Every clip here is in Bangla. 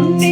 me.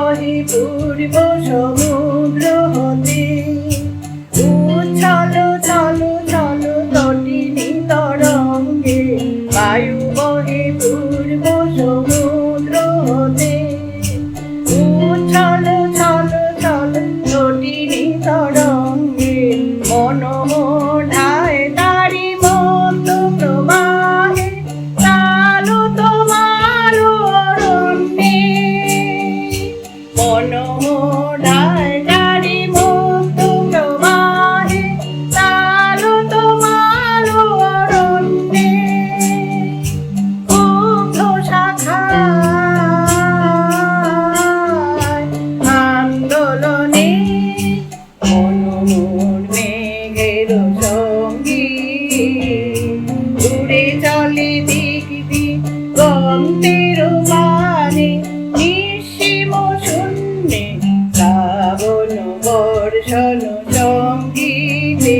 বহি পূর্ব সমুদ্র হতে। উচ্ছল ছল ছল তটিনী তরঙ্গে বায়ু বহি পূর্ব সমুদ্র হতে। উচ্ছল ছল ছল তটিনী তরঙ্গে মনোঢায় গন্তের মানে নিঃসীম শূন্যে শ্রাবণ বর্ষণ সঙ্গীতে